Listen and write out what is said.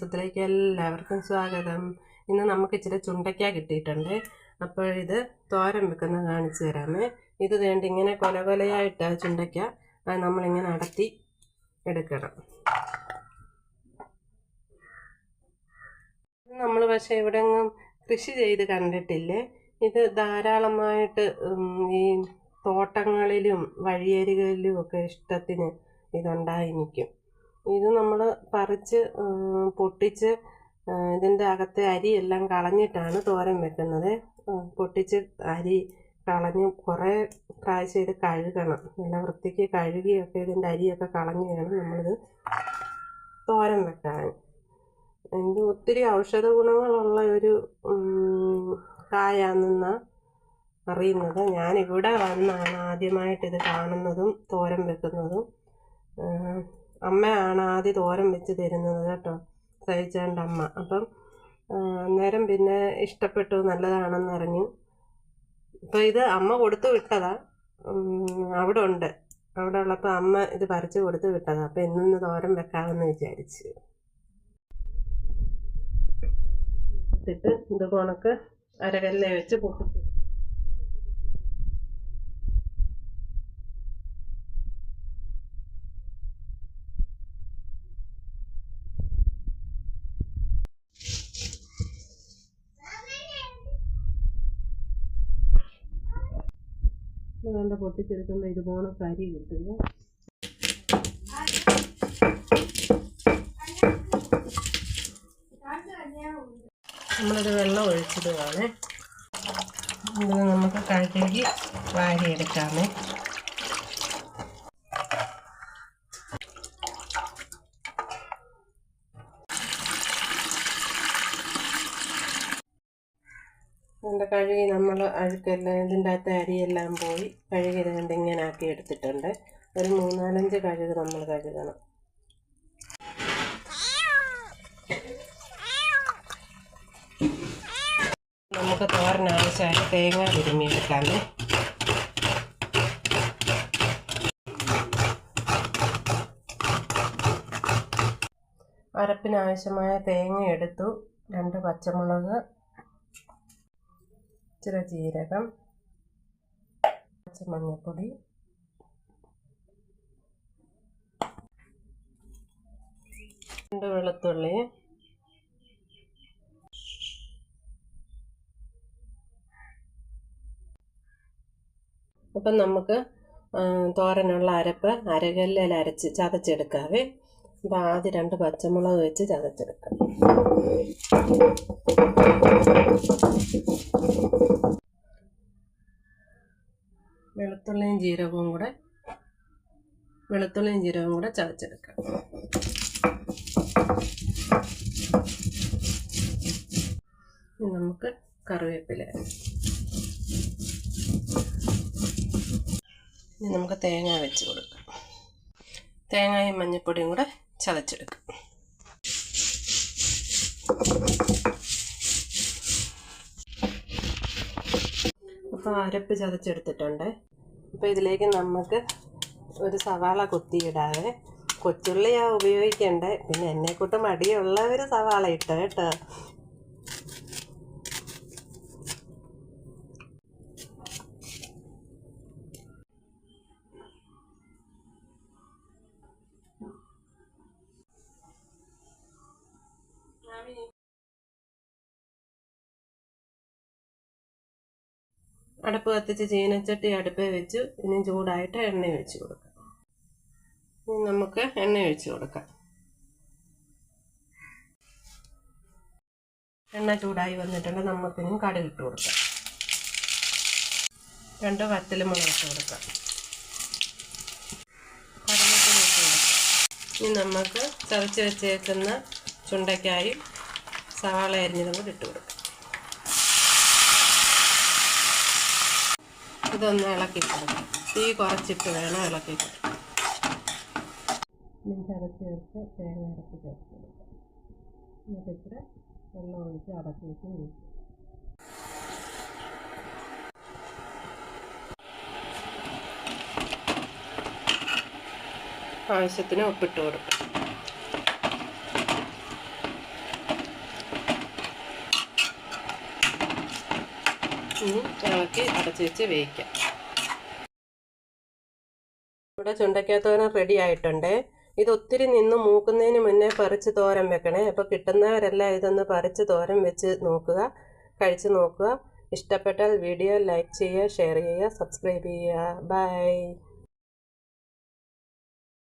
ദിവസത്തിലേക്ക് എല്ലാവർക്കും സ്വാഗതം. ഇന്ന് നമുക്ക് ഇച്ചിരി ചുണ്ടയ്ക്ക കിട്ടിയിട്ടുണ്ട്. അപ്പോൾ ഇത് തോരൻ വെക്കുന്ന കാണിച്ചു തരാമേ. ഇത് വേണ്ട ഇങ്ങനെ കൊല കൊലയായിട്ട് ആ ചുണ്ടയ്ക്ക അത് നമ്മളിങ്ങനെ അടത്തി എടുക്കണം. നമ്മൾ പക്ഷേ എവിടെങ്ങും കൃഷി ചെയ്ത് കണ്ടിട്ടില്ലേ? ഇത് ധാരാളമായിട്ട് ഈ തോട്ടങ്ങളിലും വഴിയരികളിലും ഒക്കെ ഇഷ്ടത്തിന് ഇതുണ്ടായി നിൽക്കും. ഇത് നമ്മൾ പറിച്ച് പൊട്ടിച്ച് ഇതിന്റെ അകത്തെ അരിയെല്ലാം കളഞ്ഞിട്ടാണ് തോരൻ വെക്കുന്നത്. പൊട്ടിച്ച് അരി കളഞ്ഞ് കുറേ പ്രാവശ്യം ഇത് കഴുകണം. നല്ല വൃത്തിക്ക് കഴുകിയൊക്കെ ഇതിന്റെ അരിയൊക്കെ കളഞ്ഞ് വേണം നമ്മളിത് തോരൻ വെക്കാൻ. ഇത് ഒത്തിരി ഔഷധ ഗുണങ്ങളുള്ള ഒരു കായാണെന്നാണ് അറിയുന്നത്. ഞാനിവിടെ വന്നാണ് ആദ്യമായിട്ടിത് കാണുന്നതും തോരൻ വെക്കുന്നതും. അമ്മയാണ് ആദ്യം തോരൻ വെച്ച് തരുന്നത് കേട്ടോ സഹിച്ചാണ്ട് അമ്മ. അപ്പം അന്നേരം പിന്നെ ഇഷ്ടപ്പെട്ടു നല്ലതാണെന്ന് അറിഞ്ഞു. അപ്പോൾ ഇത് അമ്മ കൊടുത്തു വിട്ടതാ. അവിടെ ഉണ്ട്. അവിടെ ഉള്ളപ്പോൾ അമ്മ ഇത് പറിച്ച് കൊടുത്തു വിട്ടതാ. അപ്പോൾ ഇന്നിന്ന് തോരൻ വെക്കാമെന്ന് വിചാരിച്ച്. ഇട്ടിട്ട് ഇത് കണക്ക് അരകല്ലേ വെച്ച് പൊട്ടിച്ചു. അതുകൊണ്ട് പൊട്ടിച്ചെടുക്കുമ്പോൾ ഇതുപോലെ കരി കിട്ടുക നമ്മളിത് വെള്ളം ഒഴിച്ചിടുകയാണ് ഇത് നമുക്ക് കഴുകി വാരിയെടുക്കാമേ. ഇതിന്റെ കഴുകി നമ്മൾ അഴുക്കെല്ലാം ഇതിന്റെ അകത്തെ അരിയെല്ലാം പോയി കഴുകി ഇതുകൊണ്ട് ഇങ്ങനെ ആക്കി എടുത്തിട്ടുണ്ട്. ഒരു മൂന്നാലഞ്ച് കഴുക് നമ്മൾ കഴുകണം. നമുക്ക് തോരനാവശ്യമായ തേങ്ങ തിരുമ്മിയെടുക്കാമേ അരപ്പിന് അരപ്പിനാവശ്യമായ തേങ്ങ എടുത്തു. രണ്ട് പച്ചമുളക് ഇച്ചിരി ജീരകം മഞ്ഞൾപ്പൊടി രണ്ട് വെളുത്തുള്ളി അപ്പം നമുക്ക് തോരനുള്ള അരപ്പ് അരകല്ലിൽ അരച്ച് ചതച്ചെടുക്കാവേ. അപ്പം ആദ്യം രണ്ട് പച്ചമുളക് വെച്ച് ചതച്ചെടുക്കാം. വെളുത്തുള്ളിയും ജീരകവും കൂടെ വെളുത്തുള്ളിയും ജീരകവും കൂടെ ചതച്ചെടുക്കാം. നമുക്ക് കറിവേപ്പില. ഇനി നമുക്ക് തേങ്ങ വെച്ച് കൊടുക്കാം. തേങ്ങയും മഞ്ഞൾപ്പൊടിയും കൂടെ ചതച്ചെടുക്കാം. അപ്പോൾ അരപ്പ് ചതച്ചെടുത്തിട്ടുണ്ട്. അപ്പോൾ ഇതിലേക്ക് നമുക്ക് ഒരു സവാള കുത്തിയിടാതെ കൊച്ചുള്ളിയാണ് ഉപയോഗിക്കേണ്ടത് പിന്നെ എന്നെക്കൂട്ട് മടിയുള്ളവർ സവാള ഇട്ടോ കേട്ടോ. അടുപ്പ് കത്തിച്ച് ചീനച്ചട്ടി അടുപ്പേ വെച്ചു. ഇനി ചൂടായിട്ട് എണ്ണ ഒഴിച്ച് കൊടുക്കാം. ഇനി നമുക്ക് എണ്ണ ഒഴിച്ച് കൊടുക്കാം. എണ്ണ ചൂടായി വന്നിട്ടുണ്ട്. നമുക്കിനി കടുക് ഇട്ട് കൊടുക്കാം. രണ്ട് വറ്റലുമുളക് ഇട്ട് കൊടുക്കാം. ഇട്ട് കൊടുക്കാം. ഇനി നമുക്ക് ചതച്ച് വെച്ചേക്കുന്ന ചുണ്ടയ്ക്കായും സവാള അരിഞ്ഞതും കൂടി ഇട്ട് കൊടുക്കാം. ഇതൊന്ന് ഇളക്കി കൊടുക്കാം തീ കുറച്ചിട്ട് വേണം ഇളക്കി കൊടുക്കാം ചതച്ച് ചേർത്ത് തേങ്ങ അരച്ച് ചേർത്ത് കൊടുക്കാം. എന്നിട്ട് ഇത്ര വെള്ളം ഒഴിച്ച് അടച്ച് വെച്ച് വേവിക്കും ആവശ്യത്തിന് ഉപ്പിട്ട് കൊടുക്കും. ഇനി ഇളക്കി അടച്ച് വെച്ച് വേവിക്കാം. ഇവിടെ ചുണ്ടയ്ക്കാത്തോരൻ റെഡി ആയിട്ടുണ്ട്. ഇത് ഒത്തിരി നിന്ന് മൂക്കുന്നതിന് മുന്നേ പറിച്ച് തോരൻ വെക്കണേ. അപ്പോൾ കിട്ടുന്നവരെല്ലാം ഇതൊന്ന് പറിച്ച് തോരൻ വെച്ച് നോക്കുക കഴിച്ച് നോക്കുക. ഇഷ്ടപ്പെട്ടാൽ വീഡിയോ ലൈക്ക് ചെയ്യുക ഷെയർ ചെയ്യുക സബ്സ്ക്രൈബ് ചെയ്യുക. ബൈ.